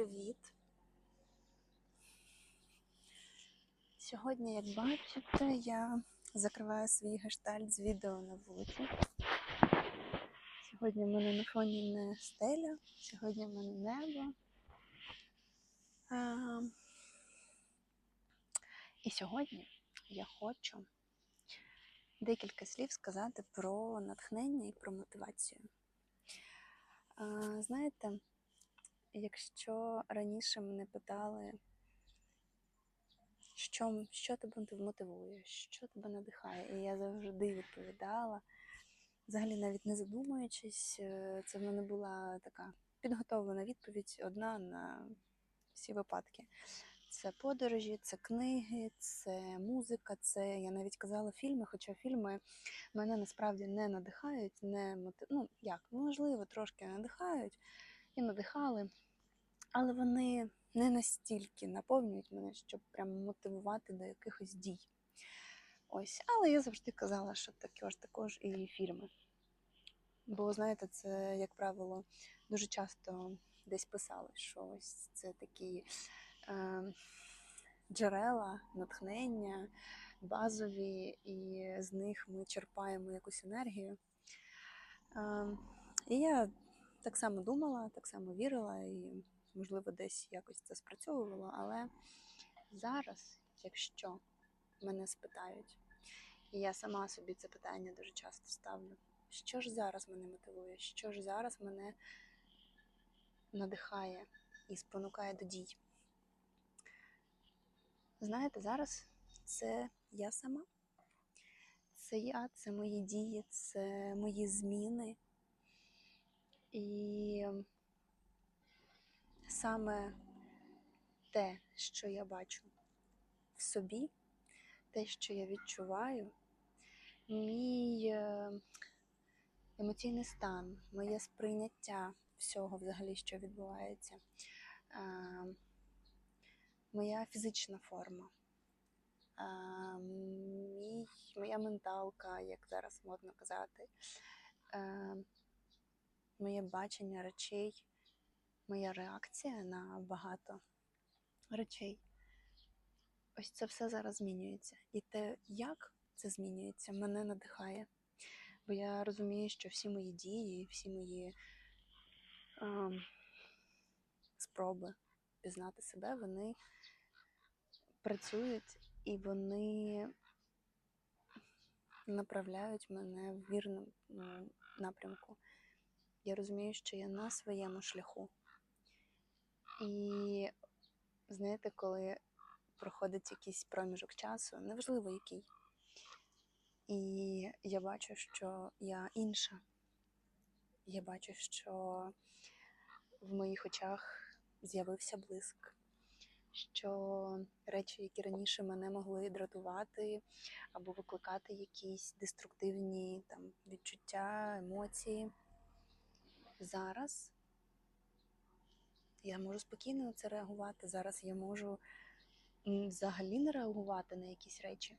привіт! Сьогодні, як бачите, я закриваю свій гештальт з відео на вулиці. Сьогодні в мене на фоні не стеля, сьогодні в мене небо. А, і сьогодні я хочу декілька слів сказати про натхнення і про мотивацію. А, знаєте, якщо раніше мене питали, що, що тебе мотивує, що тебе надихає, і я завжди відповідала, взагалі навіть не задумуючись, е, це в мене була така підготовлена відповідь одна на всі випадки. Це подорожі, це книги, це музика, це я навіть казала фільми, хоча фільми мене насправді не надихають, не мотив... ну як, можливо, трошки надихають і надихали, але вони не настільки наповнюють мене, щоб прямо мотивувати до якихось дій. Ось, але я завжди казала, що також також і фільми. Бо, знаєте, це, як правило, дуже часто десь писали, що ось це такі е, джерела, натхнення, базові, і з них ми черпаємо якусь енергію. Е, і я так само думала, так само вірила, і, можливо, десь якось це спрацьовувало. Але зараз, якщо мене спитають, і я сама собі це питання дуже часто ставлю, що ж зараз мене мотивує, що ж зараз мене надихає і спонукає до дій. Знаєте, зараз це я сама, це я, це мої дії, це мої зміни. І саме те, що я бачу в собі, те, що я відчуваю, мій е, емоційний стан, моє сприйняття всього взагалі, що відбувається, е, моя фізична форма, е, мій, моя менталка, як зараз модно казати моє бачення речей, моя реакція на багато речей. Ось це все зараз змінюється. І те, як це змінюється, мене надихає. Бо я розумію, що всі мої дії, всі мої е, спроби пізнати себе, вони працюють і вони направляють мене в вірному напрямку я розумію, що я на своєму шляху. І знаєте, коли проходить якийсь проміжок часу, неважливо який, і я бачу, що я інша. Я бачу, що в моїх очах з'явився блиск, що речі, які раніше мене могли дратувати або викликати якісь деструктивні там, відчуття, емоції зараз я можу спокійно на це реагувати. Зараз я можу взагалі не реагувати на якісь речі.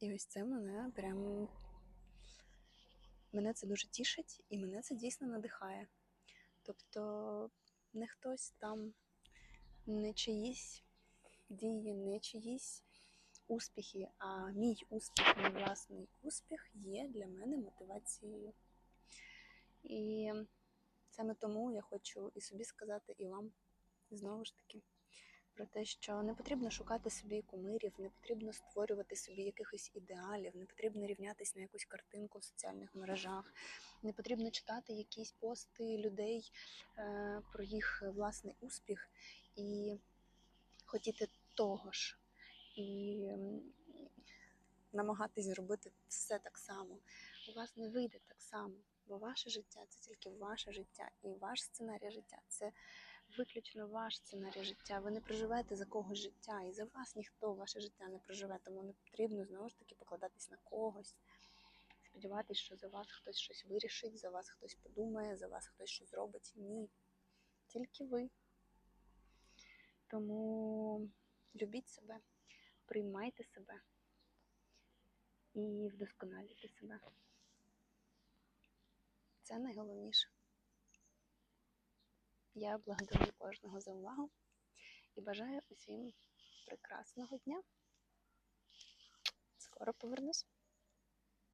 І ось це мене прям мене це дуже тішить і мене це дійсно надихає. Тобто не хтось там, не чиїсь дії, не чиїсь успіхи, а мій успіх, мій власний успіх є для мене мотивацією. І саме тому я хочу і собі сказати, і вам знову ж таки про те, що не потрібно шукати собі кумирів, не потрібно створювати собі якихось ідеалів, не потрібно рівнятися на якусь картинку в соціальних мережах, не потрібно читати якісь пости людей е, про їх власний успіх і хотіти того ж. І намагатись зробити все так само. У вас не вийде так само. Бо ваше життя це тільки ваше життя, і ваш сценарій життя це виключно ваш сценарій життя. Ви не проживете за когось життя, і за вас ніхто ваше життя не проживе, тому не потрібно знову ж таки покладатись на когось, сподіватися, що за вас хтось щось вирішить, за вас хтось подумає, за вас хтось щось зробить. Ні. Тільки ви. Тому любіть себе, приймайте себе і вдосконалюйте себе. Це найголовніше. Я благодарю кожного за увагу і бажаю усім прекрасного дня. Скоро повернусь.